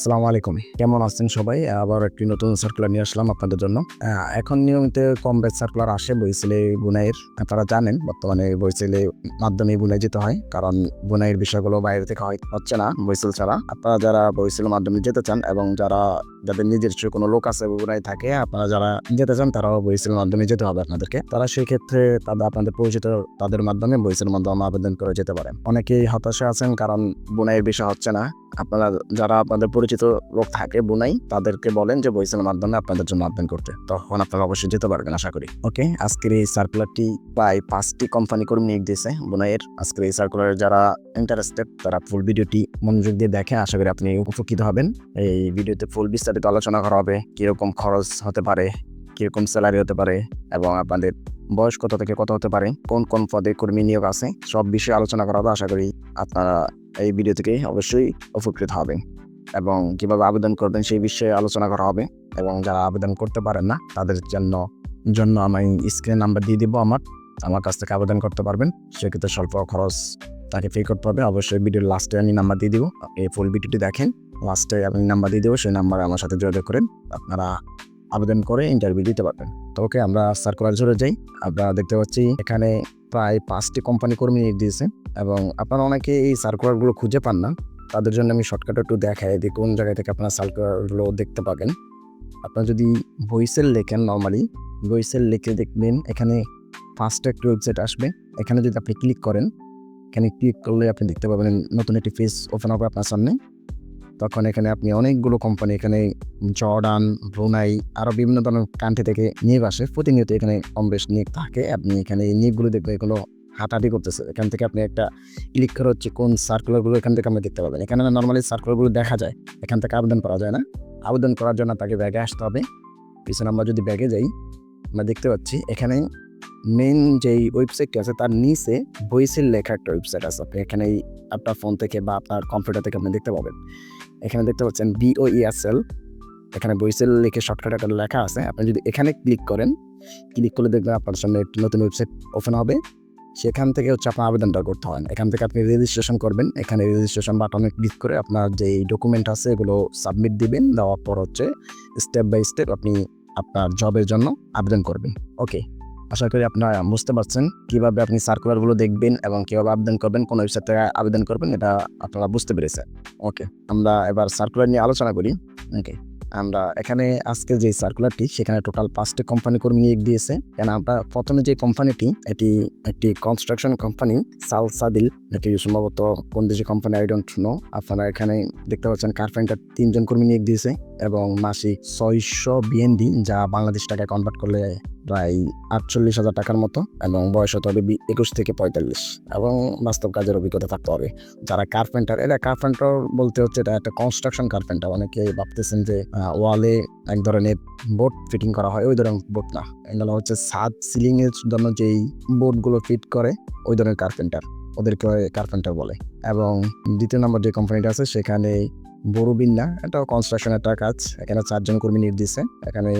আসসালামু আলাইকুম। কেমন আছেন সবাই? আবার একটি নতুন সার্কুলার নিয়ে আসলাম আপনাদের জন্য। এখন নিয়মিত কম ব্যাচ সার্কুলার আসে বইসেলে বুনাইয়ের। আপনারা জানেন, বর্তমানে বইসেলে মাধ্যমে বুনাই যেতে হয়। কারণ বুনাইয়ের বিষয়গুলো বাইরে থেকে হয়, হচ্ছে না বইসেল ছাড়া। আপনারা যারা বইসেল মাধ্যমে যেতে চান এবং যারা যাদের নিজস্ব কোনো লোক আছে বুনাই থাকে, আপনারা যারা যেতে চান, তারাও বইসেল মাধ্যমে যেতে হবে আপনাদেরকে। তারা সেই ক্ষেত্রে তাদের, আপনাদের পরিচিত তাদের মাধ্যমে বইসেল মাধ্যমে আবেদন করে যেতে পারেন অনেকেই হতাশা আছেন কারণ বুনাইয়ের বিষয় হচ্ছে না। আপনারা যারা আপনাদের পরিচিত লোক থাকে, বুনাই, তাদেরকে বলেন যে বইসের মাধ্যমে আপনাদের জন্য আবেদন করতে। তখন আপনারা অবশ্যই যেতে পারবেন, আশা করি। ওকে আজকের এই সার্কুলারটি প্রায় পাঁচটি কোম্পানি কর্মী নিয়োগ দিয়েছে বুনাইয়ের। আজকের এই সার্কুলারে যারা ইন্টারেস্টেড তারা ফুল ভিডিওটি মনোযোগ দিয়ে দেখে, আশা করি আপনি উপকৃত হবেন। এই ভিডিওতে ফুল বিস্তারিত আলোচনা করা হবে, কীরকম খরচ হতে পারে, কীরকম স্যালারি হতে পারে, এবং আপনাদের বয়স কত থেকে কত হতে পারে, কোন কোন পদে কর্মী নিয়োগ আছে, সব বিষয়ে আলোচনা করা হবে, আশা করি আপনারা এই ভিডিও থেকে অবশ্যই উপকৃত হবেন এবং কীভাবে আবেদন করবেন সেই বিষয়ে আলোচনা করা হবে এবং যারা আবেদন করতে পারেন না, তাদের জন্য জন্য আমি স্ক্রিন নাম্বার দিয়ে দিব আমার। আমার কাছ থেকে আবেদন করতে পারবেন, সেক্ষেত্রে স্বল্প খরচ তাকে পে করতে হবে। অবশ্যই ভিডিওর লাস্টে আমি নাম্বার দিয়ে দিব। এই ফুল ভিডিওটি দেখেন লাস্টে আমি নাম্বার দিয়ে দেবো, সেই নাম্বারে আমার সাথে যোগাযোগ করেন, আপনারা আবেদন করে ইন্টারভিউ দিতে পারবেন। তো ওকে আমরা সার্কুলার জুড়ে যাই। আপনারা দেখতে পাচ্ছি, এখানে প্রায় পাঁচটি কোম্পানি কর্মী নিয়োগ দিয়েছে এবং আপনারা অনেকে এই সার্কুলারগুলো খুঁজে পান না। তাদের জন্য আমি শর্টকাটে একটু দেখাই দিই কোন জায়গা থেকে আপনারা সার্কুলারগুলো দেখতে পাবেন। আপনারা যদি ভয়েসেল লেখেন নর্মালি ভয়েসেল লিখে দেখবেন এখানে ফার্স্ট একটি ওয়েবসাইট আসবে। এখানে যদি আপনি ক্লিক করেন, এখানে ক্লিক করলে আপনি দেখতে পাবেন নতুন একটি ফেস ওপেন হবে আপনার সামনে। তখন এখানে আপনি অনেকগুলো কোম্পানি এখানে জর্ডান, ব্রুনাই আরও বিভিন্ন ধরনের কান্ট্রি থেকে নিয়োগ আসে। প্রতিনিয়ত এখানে কম বেশ নিয়োগ থাকে। আপনি এখানে এই নিয়োগগুলো দেখবেন এগুলো হাঁটাহাঁটি করতেছে। এখান থেকে আপনি একটা ক্লিক করে হচ্ছে কোন সার্কুলারগুলো এখান থেকে আপনি দেখতে পাবেন। এখানে নর্মালি সার্কুলারগুলো দেখা যায়। এখান থেকে আবেদন করা যায় না। আবেদন করার জন্য তাকে ব্যাগে আসতে হবে। পিছনে আমরা যদি ব্যাগে যাই, আমরা দেখতে পাচ্ছি এখানে মেন যেই ওয়েবসাইটটি আছে তার নিচে বইসের লেখা একটা ওয়েবসাইট আছে। আপনি এখানে আপনার ফোন থেকে বা আপনার কম্পিউটার থেকে আপনি দেখতে পাবেন। এখানে দেখতে পাচ্ছেন বিওইএসএল এখানে বইসেল লিখে শর্টকাট একটা লেখা আছে। আপনি যদি এখানে ক্লিক করেন ক্লিক করলে দেখবেন আপনার সামনে একটি নতুন ওয়েবসাইট ওপেন হবে। সেখান থেকে হচ্ছে আপনার আবেদনটা করতে হয় এখান থেকে আপনি রেজিস্ট্রেশন করবেন। এখানে রেজিস্ট্রেশন বাটনে ক্লিক করে আপনার যে ডকুমেন্ট আছে এগুলো সাবমিট দিবেন। দেওয়ার পর হচ্ছে স্টেপ বাই স্টেপ আপনি আপনার জবের জন্য আবেদন করবেন। ওকে আশা করি আপনারা বুঝতে পারছেন কীভাবে আপনি সার্কুলারগুলো দেখবেন এবং কীভাবে আবেদন করবেন, কোন ওয়েবসাইট থেকে আবেদন করবেন, এটা আপনারা বুঝতে পেরেছেন। ওকে আমরা এবার সার্কুলার নিয়ে আলোচনা করি। ওকে আমরা এখানে আজকে যে সার্কুলারটি সেখানে টোটাল পাঁচটি কোম্পানি কর্মী নিয়োগ দিয়েছে। কেন আমরা প্রথমে যে কোম্পানিটি এটি একটি কনস্ট্রাকশন কোম্পানি সাল সাদিল। এটি সম্ভবত কোন দেশি কোম্পানি আই ডোন্ট নো আপনারা এখানে দেখতে পাচ্ছেন কার্পেন্টার তিনজন কর্মী নিয়োগ দিয়েছে এবং মাসিক ছয়শো বিএনডি, যা বাংলাদেশ টাকায় কনভার্ট করলে প্রায় আটচল্লিশ হাজার টাকার মতো এবং বয়স হতে হবে একুশ থেকে পঁয়তাল্লিশ এবং বাস্তব কাজের অভিজ্ঞতা থাকতে হবে। যারা কার্পেন্টার এটা কার্পেন্টার বলতে হচ্ছে এটা একটা কনস্ট্রাকশন কার্পেন্টার অনেকে ভাবতেছেন যে ওয়ালে এক ধরনের বোর্ড ফিটিং করা হয়, ওই ধরনের বোর্ড না। এগুলো হচ্ছে ছাদ সিলিং এর জন্য যেই বোর্ডগুলো ফিট করে, ওই ধরনের কার্পেন্টার ওদেরকে কার্পেন্টার বলে। এবং দ্বিতীয় নম্বর যে কোম্পানিটা আছে, সেখানে বড়বিন্না এটাও কনস্ট্রাকশন একটা কাজ। এখানে চারজন কর্মী দিচ্ছে এখানে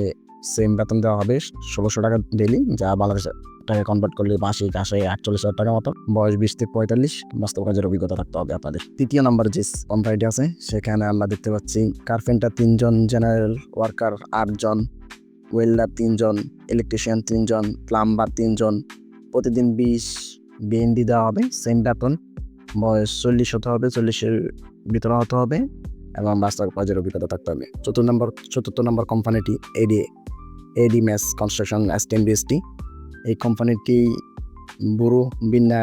সেম বেতন দেওয়া হবে ষোলোশো টাকা ডেলি যা বাংলাদেশ টাকা কনভার্ট করলে মাসিক আসে আটচল্লিশ হাজার টাকা মতো। বয়স বিশ থেকে পঁয়তাল্লিশ, বাস্তব কাজের অভিজ্ঞতা থাকতে হবে আপনাদের। তৃতীয় নম্বর যে কোম্পানিটি আছে, সেখানে আমরা দেখতে পাচ্ছি কার্পেন্টার তিনজন জেনারেল ওয়ার্কার আটজন ওয়েল্ডার তিনজন ইলেকট্রিশিয়ান তিনজন প্লাম্বার তিনজন। প্রতিদিন বিশ বিএনডি দেওয়া হবে সেম বেতন। বয়স চল্লিশ হতে হবে, চল্লিশের ভিতরে হতে হবে। এবং বাস্তব কাজের অভিজ্ঞতা থাকতে হবে। চতুর্থ নম্বর চতুর্থ নম্বর কোম্পানিটি এডি এডি ম্যাস কনস্ট্রাকশন এসটিএমবিএসটি এই কোম্পানিটি বুড়ো বিন্যা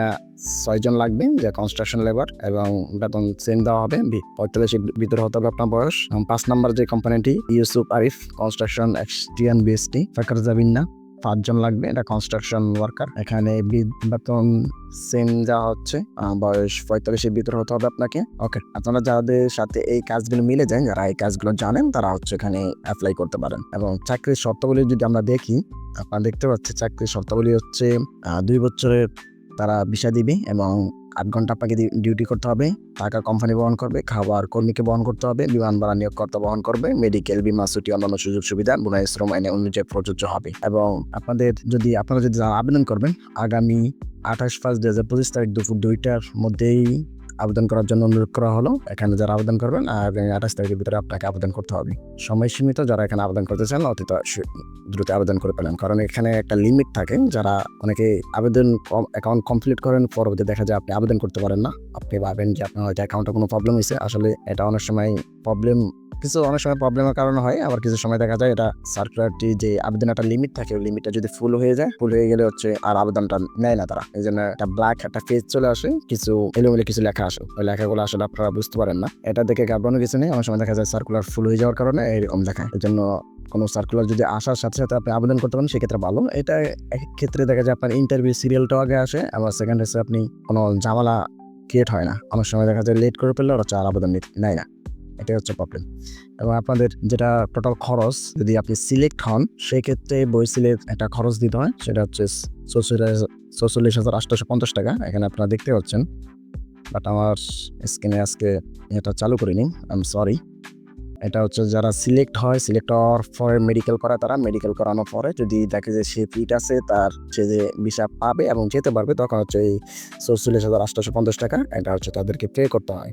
ছয়জন লাগবে, যে কনস্ট্রাকশন লেবার এবং বেতন সেম দেওয়া হবে। পঁয়তাল্লিশের ভিতরে হতে হবে আপনার বয়স। এবং পাঁচ নম্বর যে কোম্পানিটি ইউসুফ আরিফ কনস্ট্রাকশন এক্সটিয়ান বিএসটি ফাকার জাবিন্না পাঁচজন লাগবে, এটা কনস্ট্রাকশন ওয়ার্কার এখানে বেতন সেম যা হচ্ছে বয়স পঁয়তাল্লিশের ভিতরে হতে হবে আপনাকে। ওকে আপনারা যাদের সাথে এই কাজগুলো মিলে যায়, যারা এই কাজগুলো জানেন, তারা হচ্ছে এখানে অ্যাপ্লাই করতে পারেন। এবং চাকরির শর্তাবলী যদি আমরা দেখি, আপনারা দেখতে পাচ্ছেন চাকরির শর্তাবলী হচ্ছে দুই বছরের তারা ভিসা দিবে এবং আট ঘণ্টা আপনাকে ডিউটি করতে হবে। টাকা কোম্পানি বহন করবে, খাবার কর্মীকে বহন করতে হবে, বিমান ভাড়া নিয়োগকর্তা বহন করবে মেডিকেল বিমা, ছুটি, অন্যান্য সুযোগ সুবিধা, বুনাই শ্রম আইনে অনুযায়ী প্রযোজ্য হবে। এবং আপনাদের যদি, আপনারা যদি আবেদন করবেন, আগামী আঠাশ পাঁচ দু হাজার পঁচিশ তারিখ দুপুর দুইটার মধ্যেই আবেদন করার জন্য অনুরোধ করা হলো। এখানে যারা আবেদন করবেন আর আঠাশ তারিখের ভিতরে আপনাকে আবেদন করতে হবে। সময় সীমিত, যারা এখানে আবেদন করতে চান অতি তা- দ্রুত আবেদন করে পেলেন কারণ এখানে একটা লিমিট থাকে যারা অনেকে আবেদন অ্যাকাউন্ট কমপ্লিট করেন পরবর্তী দেখা যায় আপনি আবেদন করতে পারেন না। আপনি ভাবেন যে আপনার হয়তো অ্যাকাউন্টে কোনো প্রবলেম হয়েছে আসলে এটা অনেক সময় প্রবলেম কিছু অনেক সময় প্রবলেমের কারণে হয়। আবার কিছু সময় দেখা যায় এটা সার্কুলারটি যে আবেদন একটা লিমিট থাকে, ওই লিমিটটা যদি ফুল হয়ে যায় ফুল হয়ে গেলে হচ্ছে আর আবেদনটা নেয় না তারা। এই জন্য একটা ব্ল্যাক একটা পেজ চলে আসে, কিছু এলোমেলো কিছু লেখা আসে। ওই লেখাগুলো আসলে আপনারা বুঝতে পারেন না। এটা দেখে ঘাবড়ানো কিছু নেই। অনেক সময় দেখা যায় সার্কুলার ফুল হয়ে যাওয়ার কারণে এরকম দেখায়। এই জন্য কোনো সার্কুলার যদি আসার সাথে সাথে আপনি আবেদন করতে পারেন, সেক্ষেত্রে ভালো। এটা এক ক্ষেত্রে দেখা যায় আপনার ইন্টারভিউ সিরিয়ালটাও আগে আসে, আবার সেকেন্ড হচ্ছে আপনি কোনো ঝামেলা ক্রিয়েট হয় না। অনেক সময় দেখা যায় লেট করে ফেললে ওরা চার আবেদন নেয় না। এটাই হচ্ছে প্রবলেম এবং আপনাদের যেটা টোটাল খরচ, যদি আপনি সিলেক্ট হন, সেক্ষেত্রে বই সিলেক্ট একটা খরচ দিতে হয়, সেটা হচ্ছে চৌচল্লিশ হাজার আটশোশো পঞ্চাশ টাকা। এখানে আপনারা দেখতে পাচ্ছেন বাট আমার স্ক্রিনে আজকে এটা চালু করিনি আই এম সরি এটা হচ্ছে যারা সিলেক্ট হয় সিলেক্ট হওয়ার পরে মেডিকেল করে তারা মেডিকেল করানোর পরে যদি দেখে যে সে ফিট আছে, তার সে যে ভিসা পাবে এবং যেতে পারবে, তখন হচ্ছে এই চৌচল্লিশ হাজার আটশোশো পঞ্চাশ টাকা এটা হচ্ছে তাদেরকে পে করতে হয়।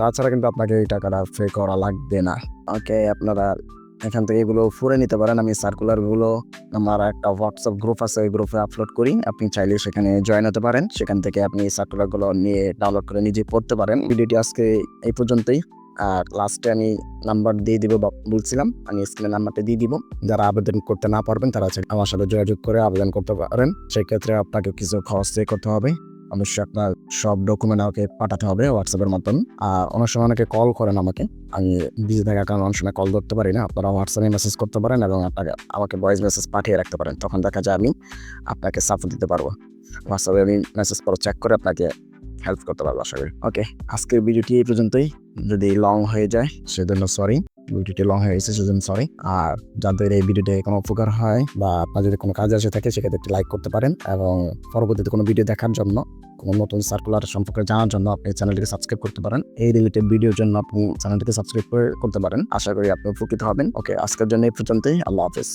তাছাড়া কিন্তু আপনাকে এই টাকাটা পে করা লাগবে না। ওকে, আপনারা এখান থেকে এগুলো ফুরে নিতে পারেন। আমি সার্কুলারগুলো আমার একটা হোয়াটসঅ্যাপ গ্রুপ আছে, ওই গ্রুপে আপলোড করি। আপনি চাইলে সেখানে জয়েন হতে পারেন। সেখান থেকে আপনি সার্কুলারগুলো নিয়ে ডাউনলোড করে নিজে পড়তে পারেন। ভিডিওটি আজকে এই পর্যন্তই। আর লাস্টে আমি নাম্বার দিয়ে দিব বলছিলাম, আমি স্ক্রিনে নাম্বারটা দিয়ে দিব। যারা আবেদন করতে না পারবেন, তারা আমার সাথে যোগাযোগ করে আবেদন করতে পারেন। সেক্ষেত্রে আপনাকে কিছু খরচ করতে হবে। অবশ্যই আপনার সব ডকুমেন্ট আমাকে পাঠাতে হবে হোয়াটসঅ্যাপের মাধ্যমে। আর অনেক সময় অনেকে কল করেন আমাকে। আমি বিজি থাকার কারণে অনেক সময় কল ধরতে পারি না। আপনারা হোয়াটসঅ্যাপে মেসেজ করতে পারেন এবং আপনাকে, আমাকে ভয়েস মেসেজ পাঠিয়ে রাখতে পারেন। তখন দেখা যায় আমি আপনাকে সাপোর্ট দিতে পারব। হোয়াটসঅ্যাপে আমি মেসেজ পরে চেক করে আপনাকে হেল্প করতে পারব আশা করি। ওকে আজকের ভিডিওটি এই পর্যন্তই। যদি লং হয়ে যায়, সেজন্য সরি ভিডিওটি লং হয়ে গেছে, সেজন্য সরি আর যাদের এই ভিডিওতে কোনো উপকার হয় বা আপনার যদি কোনো কাজ আসে থাকে, সেক্ষেত্রে একটি লাইক করতে পারেন এবং পরবর্তীতে কোনো ভিডিও দেখার জন্য, কোনো নতুন সার্কুলার সম্পর্কে জানার জন্য আপনি চ্যানেলটিকে সাবস্ক্রাইব করতে পারেন। এই রিলেটেড ভিডিওর জন্য আপনি চ্যানেলটিকে সাবস্ক্রাইব করতে পারেন। আশা করি আপনি উপকৃত হবেন। ওকে আজকের জন্য এই পর্যন্তই। আল্লাহ হাফিজ।